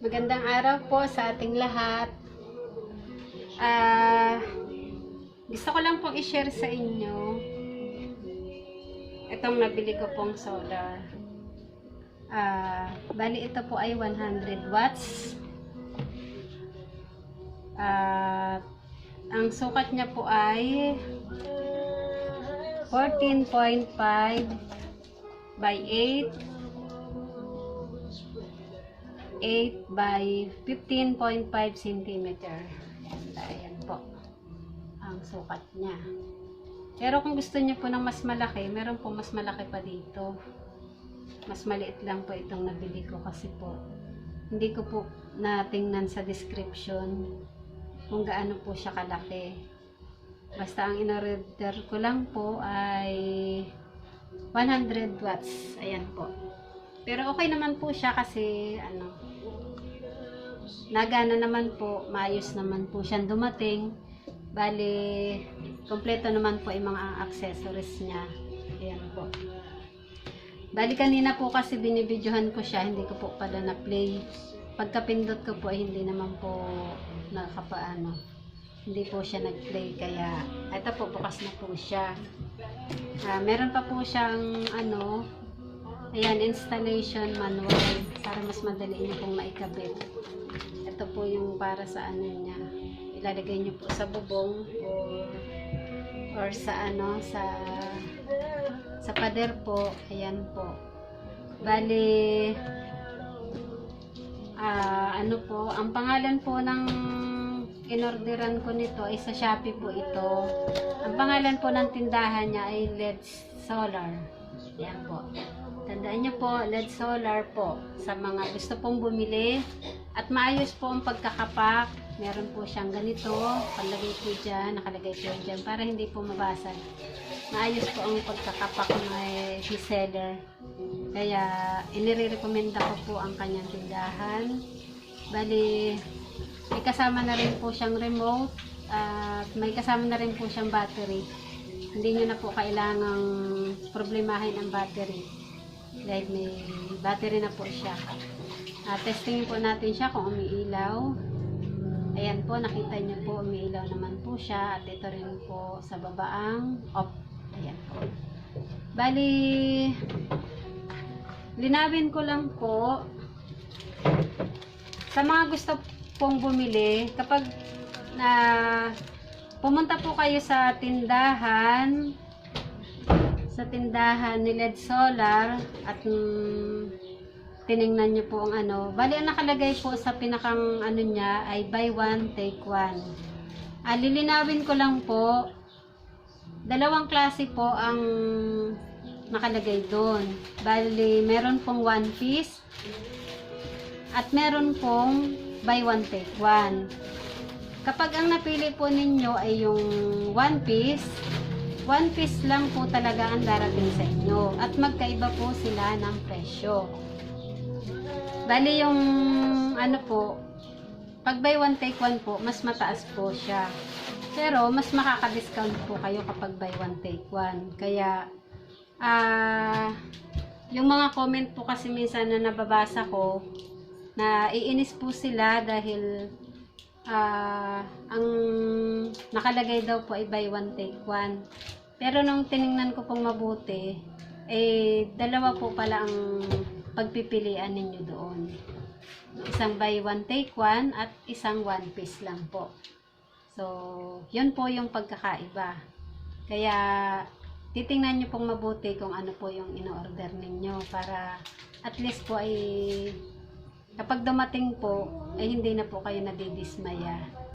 Magandang araw po sa ating lahat. Ah, gusto ko lang pong i-share sa inyo itong nabili ko pong solar. Ah, bali ito po ay 100 watts. Ah, ang sukat niya po ay 14.5 by 8 8 by 15.5 cm. Ayan po. Ang sukat niya. Pero kung gusto niyo po ng mas malaki, meron po mas malaki pa dito. Mas maliit lang po itong nabili ko kasi po hindi ko po natingnan sa description kung gaano po siya kalaki. Basta ang in-order ko lang po ay 100 watts. Ayan po. Pero okay naman po siya kasi ano, nagana naman po, maayos naman po siyang dumating. Bali, kompleto naman po yung mga accessories niya. Ayan po. Bali, kanina po kasi binibidyohan ko siya, hindi ko po pala na-play. Pagkapindot ko po, ay hindi naman po nakapaano. Hindi po siya nag-play, kaya ito po, bukas na po siya. Ah, meron pa po siyang ano, ayan, installation manual para mas madali niyo pong maikabit. Ito po yung para sa ano niya. Ilalagay niyo po sa bubong or or sa ano sa sa pader po. Ayan po. Bali ah ano po, ang pangalan po ng inorderan ko nito ay sa Shopee po ito. Ang pangalan po ng tindahan niya ay LED Solar. Ayan po. Tandaan niyo po, LED solar po sa mga gusto pong bumili. At maayos po ang pagkakapak. Meron po siyang ganito. Palagay po dyan, nakalagay po dyan para hindi po mabasag. Maayos po ang pagkakapak ng reseller. Kaya inire-recommenda ko po ang kanyang tindahan. Bali, may kasama na rin po siyang remote at may kasama na rin po siyang battery. Hindi nyo na po kailangang problemahin ang battery dahil may battery na po siya. Uh, testingin po natin siya kung umiilaw. Ayan po, nakita niyo po, umiilaw naman po siya. At ito rin po sa babaang off. Ayan po. Bali, linawin ko lang po sa mga gusto pong bumili, kapag na pumunta po kayo sa tindahan, sa tindahan ni LED Solar at mm, tiningnan nyo po ang ano. Bali, ang nakalagay po sa pinakang ano niya ay buy one, take one. Ah, lilinawin ko lang po, dalawang klase po ang nakalagay doon. Bali, meron pong one piece at meron pong buy one, take one. Kapag ang napili po ninyo ay yung one piece, one piece lang po talaga ang darating sa inyo. At magkaiba po sila ng presyo. Bali yung ano po, pag buy one take one po, mas mataas po siya. Pero mas makaka-discount po kayo kapag buy one take one. Kaya ah yung mga comment po kasi minsan na nababasa ko na iinis po sila dahil ah ang nakalagay daw po ay buy one take one. Pero nung tiningnan ko pong mabuti, eh dalawa po pala ang pagpipilian ninyo doon. Isang buy one take one at isang one piece lang po. So, yun po yung pagkakaiba. Kaya, titingnan nyo pong mabuti kung ano po yung ino-order ninyo para at least po ay kapag dumating po, ay hindi na po kayo nadidismaya